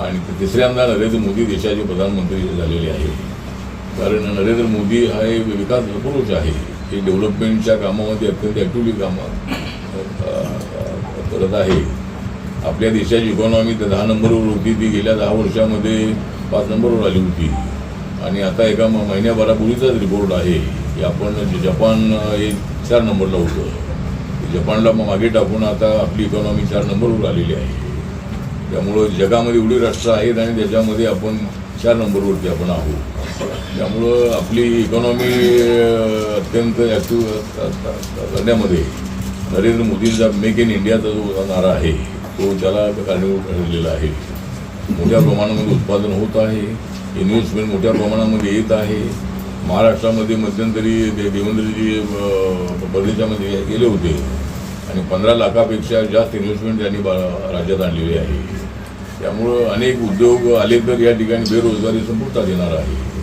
आणि तिसऱ्यांदा नरेंद्र मोदी देशाचे प्रधानमंत्री झालेले आहे कारण नरेंद्र मोदी हा एक विकास पुरुष आहे. हे डेव्हलपमेंटच्या कामामध्ये अत्यंत ॲक्टिव्हली कामं करत आहे. आपल्या देशाची इकॉनॉमी तर दहा नंबरवर होती. ती गेल्या दहा वर्षामध्ये पाच नंबरवर आली होती. आणि आता एका म- महिन्याभरापूर्वीचाच रिपोर्ट आहे की आपण जपान हे चार नंबरला होतं. जपानला मागे टाकून आता आपली इकॉनॉमी चार नंबरवर आलेली आहे. त्यामुळं जगामध्ये एवढी राष्ट्र आहेत आणि त्याच्यामध्ये आपण चार नंबरवरती आपण आहोत. त्यामुळं आपली इकॉनॉमी अत्यंत ॲक्टिव्ह करण्यामध्ये नरेंद्र मोदींचा मेक इन इंडियाचा जो नारा आहे तो त्याला कारणीभूत ठरलेला आहे. मोठ्या प्रमाणामध्ये उत्पादन होत आहे इन्व्हेस्टमेंट मोठ्या प्रमाणामध्ये येत आहे. महाराष्ट्रामध्ये मध्यंतरी दे देवेंद्रजी परदेशामध्ये गेले होते. आणि पंधरा लाखापेक्षा जास्त इन्व्हेस्टमेंट त्यांनी बा- राज्यात आणलेली आहे. त्यामुळं अनेक उद्योग आले तर या ठिकाणी बेरोजगारी संपुष्टात येणार आहे.